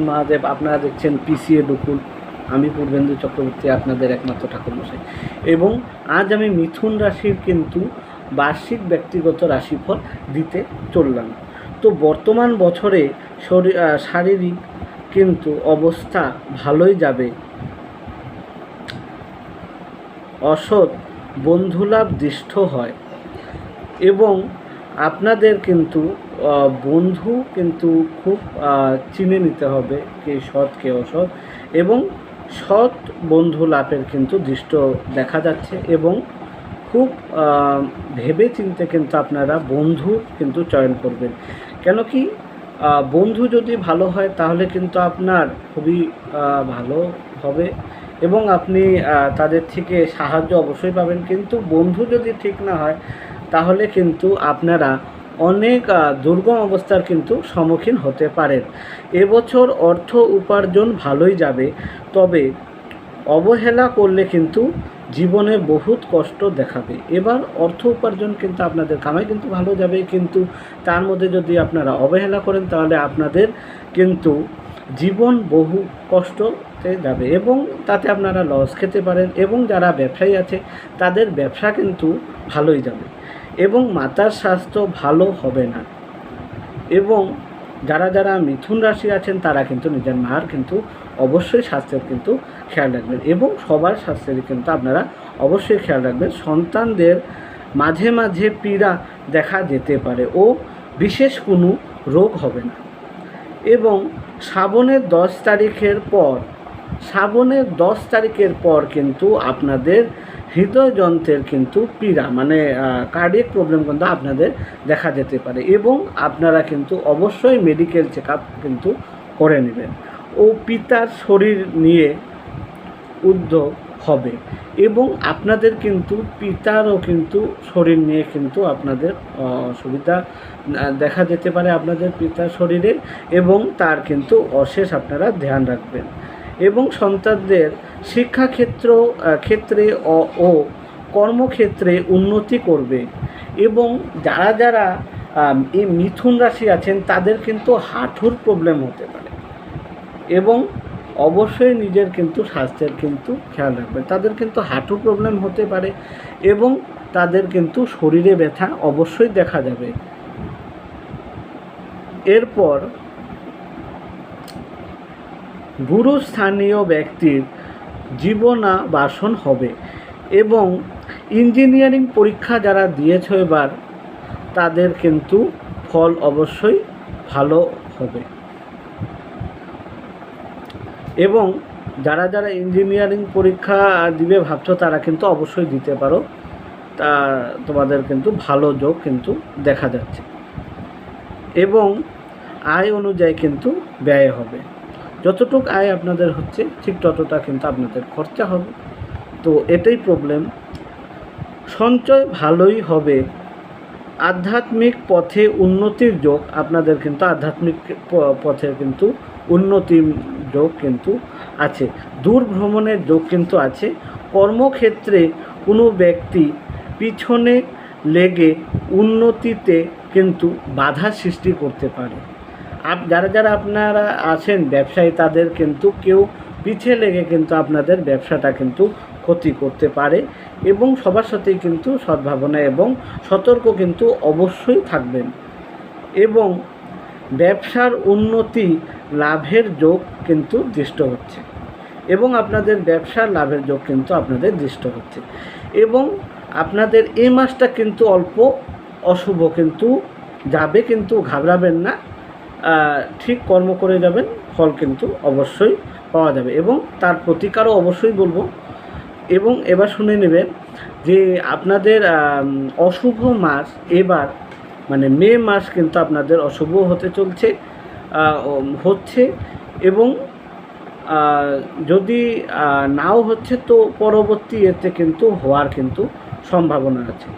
মহাদেব, আপনারা দেখছেন পিসিএ বকুল আমি পূর্বেন্দু চক্রবর্তী, আপনাদের একমাত্র ঠাকুরমশাই। এবং আজ আমি মিথুন রাশির কিন্তু বার্ষিক ব্যক্তিগত রাশিফল দিতে চললাম। তো বর্তমান বছরে শরী- শারীরিক কিন্তু অবস্থা ভালোই যাবে। অসৎ বন্ধুলাভ দৃষ্ট হয়। এবং আপনাদের কিন্তু বন্ধু কিন্তু খুব চিনে নিতে হবে কে সৎ, কে অসৎ এবং সৎ বন্ধু লাভের কিন্তু দৃষ্ট দেখা যাচ্ছে এবং খুব ভেবে চিনতে কিন্তু আপনারা বন্ধু কিন্তু চয়ন করবেন। কেন কি বন্ধু যদি ভালো হয় তাহলে কিন্তু আপনার খুবই ভালো হবে এবং আপনি তাদের থেকে সাহায্য অবশ্যই পাবেন। কিন্তু বন্ধু যদি ঠিক না হয় তাহলে কিন্তু আপনারা অনেক দুর্গম অবস্থার কিন্তু সম্মুখীন হতে পারেন। এবছর অর্থ উপার্জন ভালোই যাবে, তবে অবহেলা করলে কিন্তু জীবনে বহুত কষ্ট দেখাবে। এবার অর্থ উপার্জন কিন্তু আপনাদের কামাই কিন্তু ভালো যাবে, কিন্তু তার মধ্যে যদি আপনারা অবহেলা করেন, তাহলে আপনাদের কিন্তু জীবন বহু কষ্টতে যাবে এবং তাতে আপনারা লস খেতে পারেন এবং যারা ব্যবসায়ী আছে, তাদের ব্যবসা কিন্তু ভালোই যাবে। এবং মাতার স্বাস্থ্য ভালো হবে না। এবং যারা যারা মিথুন রাশি আছেন, তারা কিন্তু নিজের মার কিন্তু অবশ্যই স্বাস্থ্যের কিন্তু খেয়াল রাখবেন এবং সবার স্বাস্থ্যের কিন্তু আপনারা অবশ্যই খেয়াল রাখবেন। সন্তানদের মাঝে মাঝে পীড়া দেখা যেতে পারে ও বিশেষ কোনো রোগ হবে না। এবং শ্রাবণের দশ তারিখের পর, শ্রাবণের দশ তারিখের পর কিন্তু আপনাদের হৃদয়যন্ত্রের কিন্তু পীড়া মানে কার্ডিয়াক প্রবলেম কিন্তু আপনাদের দেখা যেতে পারে এবং আপনারা কিন্তু অবশ্যই মেডিকেল চেক কিন্তু করে নেবেন। ও পিতার শরীর নিয়ে উদ্যোগ হবে এবং আপনাদের কিন্তু, পিতারও কিন্তু শরীর নিয়ে কিন্তু আপনাদের অসুবিধা দেখা যেতে পারে আপনাদের পিতার শরীরে এবং তার কিন্তু অশেষ আপনারা ধ্যান রাখবেন এবং সন্তানদের শিক্ষাক্ষেত্র ক্ষেত্রে ও কর্মক্ষেত্রে উন্নতি করবে। এবং যারা যারা এই মিথুন রাশি আছেন, তাদের কিন্তু হাঁটুর প্রবলেম হতে পারে। এবং অবশ্যই নিজের কিন্তু স্বাস্থ্যের কিন্তু খেয়াল রাখবে। তাদের কিন্তু হাঁটু প্রবলেম হতে পারে এবং তাদের কিন্তু শরীরে ব্যথা অবশ্যই দেখা যাবে। এরপর গুরুস্থানীয় ব্যক্তির জীবনাবাসন হবে। এবং ইঞ্জিনিয়ারিং পরীক্ষা যারা দিয়েছ এবার, তাদের কিন্তু ফল অবশ্যই ভালো হবে। এবং যারা যারা ইঞ্জিনিয়ারিং পরীক্ষা দিবে ভাবছ, তারা কিন্তু অবশ্যই দিতে পারো। তা তোমাদের কিন্তু ভালো যোগ কিন্তু দেখা যাচ্ছে। এবং আয় অনুযায়ী কিন্তু ব্যয় হবে। যতটুক আয় আপনাদের হচ্ছে, ঠিক ততটা কিন্তু আপনাদের খরচা হবে। তো এটাই প্রবলেম সঞ্চয় ভালোই হবে। আধ্যাত্মিক পথে উন্নতির যোগ আপনাদের কিন্তু, আধ্যাত্মিক পথে কিন্তু উন্নতির যোগ কিন্তু আছে। দূর ভ্রমণের যোগ কিন্তু আছে। কর্মক্ষেত্রে কোনো ব্যক্তি পিছনে লেগে উন্নতিতে কিন্তু বাধা সৃষ্টি করতে পারে। আপ যারা যারা আপনারা আছেন ব্যবসায়ী, তাদের কিন্তু কেউ পিছিয়ে লেগে কিন্তু আপনাদের ব্যবসাটা কিন্তু ক্ষতি করতে পারে এবং সবার সাথেই কিন্তু সদ্ভাবনা এবং সতর্ক কিন্তু অবশ্যই থাকবেন। এবং ব্যবসার উন্নতি লাভের যোগ কিন্তু দৃষ্ট হচ্ছে এবং আপনাদের ব্যবসার লাভের যোগ কিন্তু আপনাদের দৃষ্ট হচ্ছে এবং আপনাদের এই মাসটা কিন্তু অল্প, অশুভ কিন্তু যাবে কিন্তু, ঘাবড়াবেন না। ঠিক কর্ম করে যাবেন, ফল কিন্তু অবশ্যই পাওয়া যাবে এবং তার প্রতিকারও অবশ্যই বলব। এবং এবার শুনে নেবেন যে আপনাদের অশুভ মাস এবার মানে মে মাস কিন্তু আপনাদের অশুভ হতে চলছে হচ্ছে এবং যদি নাও হচ্ছে তো পরবর্তী এতে কিন্তু হওয়ার কিন্তু সম্ভাবনা আছে।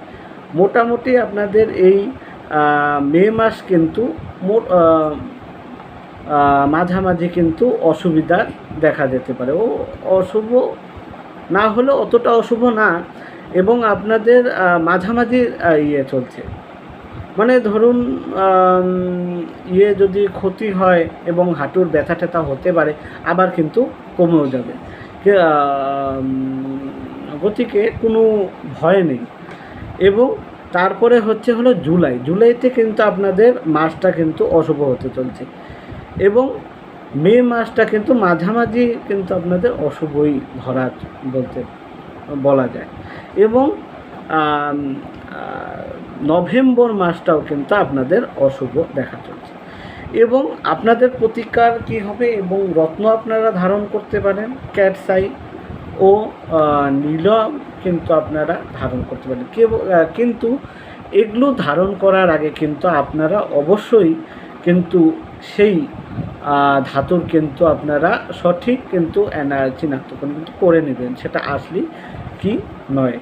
মোটামুটি আপনাদের এই মে মাস কিন্তু মোট মাঝামাঝি কিন্তু অসুবিধা দেখা যেতে পারে। ও অশুভ না হলে অতটা অশুভ না, এবং আপনাদের মাঝামাঝি ইয়ে চলছে। মানে ধরুন ইয়ে যদি ক্ষতি হয় এবং হাঁটুর ব্যথা ট্যাথা হতে পারে, আবার কিন্তু কমেও যাবে। গতিকে কোনো ভয় নেই। এবং তারপরে হচ্ছে হলো জুলাই। জুলাইতে কিন্তু আপনাদের মাসটা কিন্তু অশুভ হতে চলছে। এবং মে মাসটা কিন্তু মাঝামাঝি কিন্তু আপনাদের অশুভই ধরা বলতে বলা যায়। এবং নভেম্বর মাসটাও কিন্তু আপনাদের অশুভ দেখা চলছে। এবং আপনাদের প্রতিকার কি হবে এবং রত্ন আপনারা ধারণ করতে পারেন, ক্যাটসাই ও নীলম কিন্তু আপনারা ধারণ করতে পারেন কিন্তু এগুলো ধারণ করার আগে কিন্তু আপনারা অবশ্যই কিন্তু সেই ধাতুর কিন্তু আপনারা সঠিক কিন্তু চিনাক্তকরণ কিন্তু করে নেবেন। সেটা আসলি কি নয়।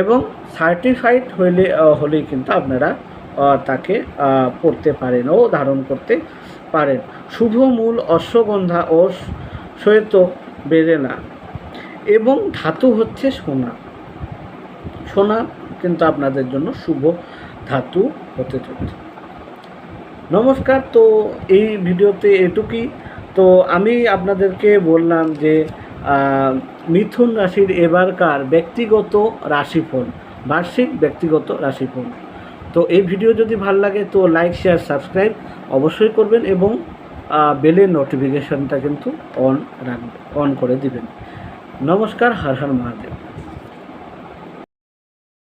এবং সার্টিফাইড হইলে হলেই কিন্তু আপনারা তাকে পড়তে পারেন ও ধারণ করতে পারেন। শুভ মূল অশ্বগন্ধা ও শ্বেত বেরেনা এবং ধাতু হচ্ছে সোনা। সোনা কিন্তু আপনাদের জন্য শুভ ধাতু হতে চলেছে। নমস্কার, তো এই ভিডিওতে এটুকুই। তো আমি আপনাদেরকে বললাম যে মিথুন রাশির এবারকার ব্যক্তিগত রাশিফল, বার্ষিক ব্যক্তিগত রাশিফল। তো এই ভিডিও যদি ভালো লাগে তো লাইক, শেয়ার, সাবস্ক্রাইব অবশ্যই করবেন এবং বেলের নোটিফিকেশনটা কিন্তু অন রাখবেন অন করে দিবেন। নমস্কার হর হর মহাদেব।